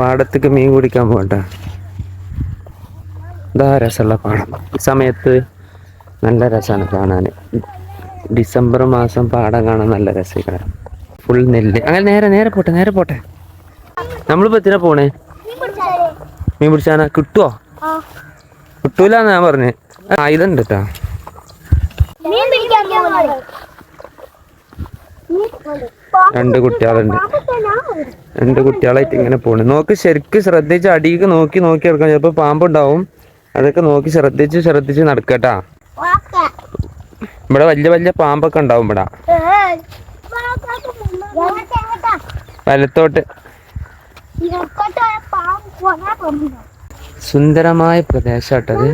പാടത്തേക്ക് മീൻ കുടിക്കാൻ പോകണ്ട. ഇതാ രസമുള്ള പാടം. ഈ സമയത്ത് നല്ല രസമാണ് കാണാൻ. ഡിസംബർ മാസം പാടം കാണാൻ നല്ല രസമാണ് ഫുൾ നെല്ല്. അങ്ങനെ നേരെ നേരെ പോട്ടെ നേരെ പോട്ടെ. നമ്മളിപ്പോ എത്തിനാ പോണേ? മീൻ പിടിച്ചാനാ? കിട്ടുവോ? കിട്ടൂല ഞാൻ പറഞ്ഞേ. ആ ഇതുണ്ട് കേട്ടോ രണ്ട് കുട്ടികളുണ്ട്. രണ്ട് കുട്ടികളായിട്ട് ഇങ്ങനെ പോണ്. നോക്ക് ശരിക്ക് ശ്രദ്ധിച്ച് അടിക്ക് നോക്കി നോക്കി എടുക്കാം ചിലപ്പോ പാമ്പുണ്ടാവും. അതൊക്കെ നോക്കി ശ്രദ്ധിച്ച് ശ്രദ്ധിച്ച് നടക്കട്ടാ. ഇവിടെ വലിയ വലിയ പാമ്പൊക്കെ ഉണ്ടാവും ഇവിടെ. വലത്തോട്ട്. സുന്ദരമായ പ്രദേശാട്ടത്.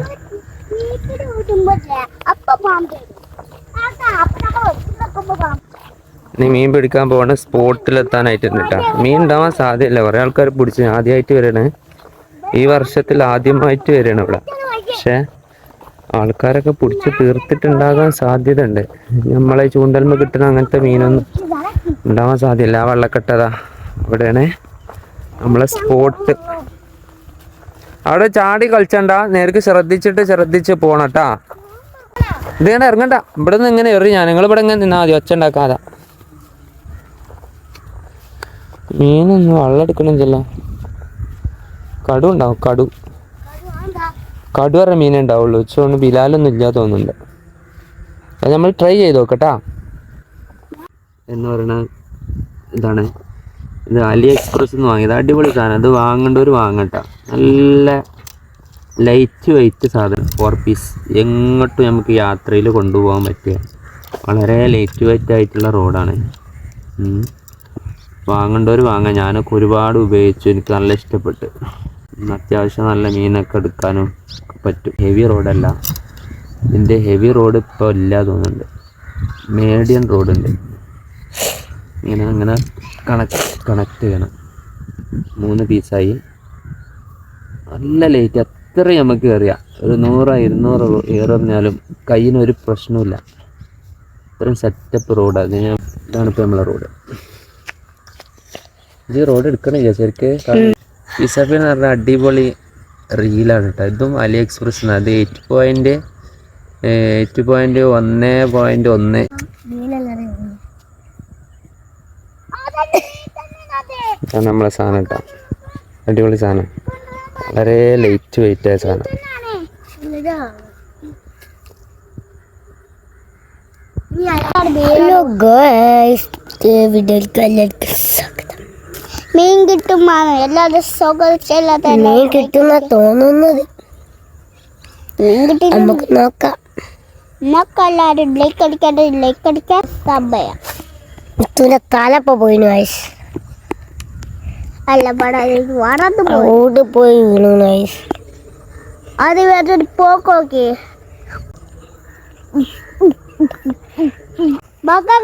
അപ്പൊ പാമ്പ് അപ്പൊ നീ മീൻ പിടിക്കാൻ പോകണ സ്പോട്ടിലെത്താനായിട്ടുണ്ട് കേട്ടോ മീൻ ഉണ്ടാവാൻ സാധ്യതയില്ല കുറെ ആൾക്കാർ പിടിച്ച് ആദ്യമായിട്ട് വരണേ. ഈ വർഷത്തിൽ ആദ്യമായിട്ട് വരണം ഇവിടെ. പക്ഷെ ആൾക്കാരൊക്കെ പിടിച്ച് തീർത്തിട്ടുണ്ടാകാൻ സാധ്യത ഉണ്ട് നമ്മളെ ചൂണ്ടൽമ കിട്ടുന്ന അങ്ങനത്തെ മീനൊന്നും ഉണ്ടാവാൻ സാധ്യതയില്ല ആ വെള്ളക്കെട്ടതാ. അവിടെയാണ് നമ്മളെ സ്പോട്ട്. അവിടെ ചാടി കളിച്ചണ്ട. നേർക്ക് ശ്രദ്ധിച്ചിട്ട് ശ്രദ്ധിച്ച് പോണട്ടാ ഇത് ഇറങ്ങണ്ട. ഇവിടെ നിന്ന് ഇങ്ങനെ എറി. ഞാൻ നിങ്ങൾ ഇവിടെ ഇങ്ങനെ നിന്നാ മതി. ഒച്ച ഉണ്ടാക്കാതെ മീനൊന്നും വെള്ളം എടുക്കണില്ലല്ലോ കടു ഉണ്ടാവും കടു. കടു പറഞ്ഞ മീനേ ഉണ്ടാവുള്ളൂ. ഉച്ചകൊണ്ട് ബിലാലൊന്നും ഇല്ല തോന്നുന്നുണ്ട്. അത് നമ്മൾ ട്രൈ ചെയ്ത് നോക്കട്ടാ. എന്ന് പറയണ ഇതാണ്. ഇത് അലി എക്സ്പ്രസ് എന്ന് വാങ്ങിയത് അടിപൊളി സാധനം. ഇത് വാങ്ങേണ്ടവർ വാങ്ങട്ട. നല്ല ലൈറ്റ് വെയിറ്റ് സാധനം. ഫോർ പീസ് എങ്ങോട്ടും നമുക്ക് യാത്രയിൽ കൊണ്ടുപോകാൻ പറ്റുക. വളരെ ലൈറ്റ് വെയിറ്റ് ആയിട്ടുള്ള റോഡാണ്. വാങ്ങേണ്ടവർ വാങ്ങാം ഞാനൊക്കെ ഒരുപാട് ഉപയോഗിച്ചു. എനിക്ക് നല്ല ഇഷ്ടപ്പെട്ട്. അത്യാവശ്യം നല്ല മീനൊക്കെ എടുക്കാനും പറ്റും. ഹെവി റോഡല്ല ഇതിന്റെ ഹെവി റോഡ് ഇപ്പോൾ ഇല്ല തോന്നുന്നുണ്ട്. മീഡിയം റോഡുണ്ട് ഇങ്ങനെ അങ്ങനെ കണക്ട് കണക്ട് ചെയ്യണം. മൂന്ന് പീസായി നല്ല ലേറ്റ് അത്ര നമുക്ക് കയറിയാം ഒരു നൂറോ ഇരുന്നൂറോ ഏറിഞ്ഞാലും കയ്യിനൊരു പ്രശ്നമില്ല ഇത്രയും സെറ്റപ്പ് റോഡാണ് ഇതാണ് ഇപ്പോൾ നമ്മളെ റോഡ് ഇത് റോഡ് എടുക്കണില്ല ശരിക്ക്? പിസഫി എന്ന് പറഞ്ഞാൽ അടിപൊളി റീലാണ് കേട്ടോ ഇതും അലി എക്സ്പ്രസ് അത് എയ്റ്റ് പോയിന്റ് എയ്റ്റ് പോയിന്റ് ഒന്ന് പോയിന്റ് ഒന്ന്. നമ്മളെ സാധനം കേട്ടോ അടിപൊളി സാധനം. വളരെ ലൈറ്റ് വെയിറ്റ് ആയ സാധനം. ഹലോ ഗൈസ് വീഡിയോയിലേക്ക് എല്ലാവർക്കും മീൻ കിട്ടുമാണ് സുഖമില്ലാതെ മീൻ കിട്ടുന്ന തോന്നുന്നത്. മീൻ കിട്ടി നമുക്ക് നോക്കാം. നമുക്കെല്ലാവരും ലൈക്ക് അടിക്കാണ്ട് ലൈക്ക് അടിക്കാൻ മുത്തുവിന്റെ തലപ്പ പോയിനു വയസ്സ് അല്ല വറന്ന് റോഡ് പോയി വീണു വയസ്സ് അത് വേറൊരു പോക്കോക്കെ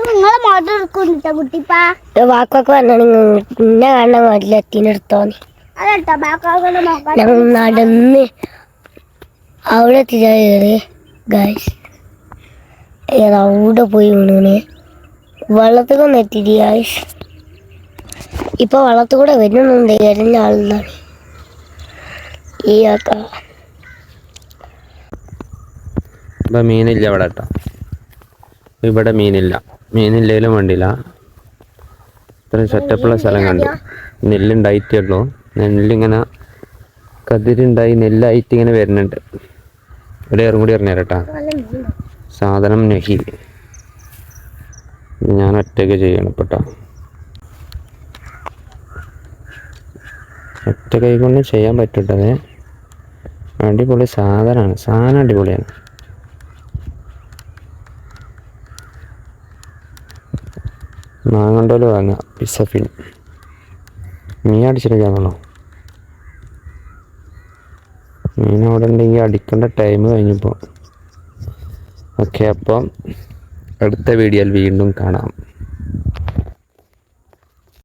നിങ്ങളെ മോട്ടർ എടുക്കുന്നുട്ടോ കുട്ടിപ്പാ വാക്കൊക്കെ പറഞ്ഞാണെങ്കിൽ ഇന്നെ കാണാൻ പാടില്ല എത്തിനെടുത്തോന്ന് അതെട്ടോ ബാക്കാക്കളുടെ ഞങ്ങൾ നടന്ന് അവിടെ എത്തിച്ചാൽ ഗായ്സ് അവിടെ പോയി വീണു വെള്ളത്തിൽ കൊന്ന് എത്തിയിട്ട് ഗായ്സ് ഇപ്പൊ വെള്ളത്തിൽ കൂടെ വരുന്നുണ്ട് എരഞ്ഞ ആളെന്നാണ് ഈ ആക്ക മീനില്ല ഇവിടെ കേട്ടോ. ഇവിടെ മീനില്ല. മീനില്ലേലും വേണ്ടില്ല. ഇത്രയും സെറ്റപ്പുള്ള സ്ഥലം കണ്ടു. നെല്ലുണ്ടായിട്ടുള്ളൂ നെല്ലിങ്ങനെ കതിരുണ്ടായി നെല്ലായിട്ട് ഇങ്ങനെ വരുന്നുണ്ട്. ഒരു ഏറും കൂടി പറഞ്ഞു തരട്ടാ സാധനം നഹി. ഞാൻ ഒറ്റയ്ക്ക് ചെയ്യണം പെട്ടാ ഒറ്റ കൈ കൊണ്ട് ചെയ്യാൻ പറ്റട്ടത്. അടിപൊളി സാധനമാണ്. സാധനം അടിപൊളിയാണ്. വാങ്ങണ്ടോൽ വാങ്ങാം പിസഫിൻ മീൻ അടിച്ചിരിക്കാന്നുള്ളൂ മീൻ അവിടെ ഉണ്ടെങ്കിൽ അടിക്കേണ്ട ടൈം കഴിഞ്ഞപ്പോൾ ഓക്കെ അപ്പം അടുത്ത വീഡിയോയിൽ വീണ്ടും കാണാം.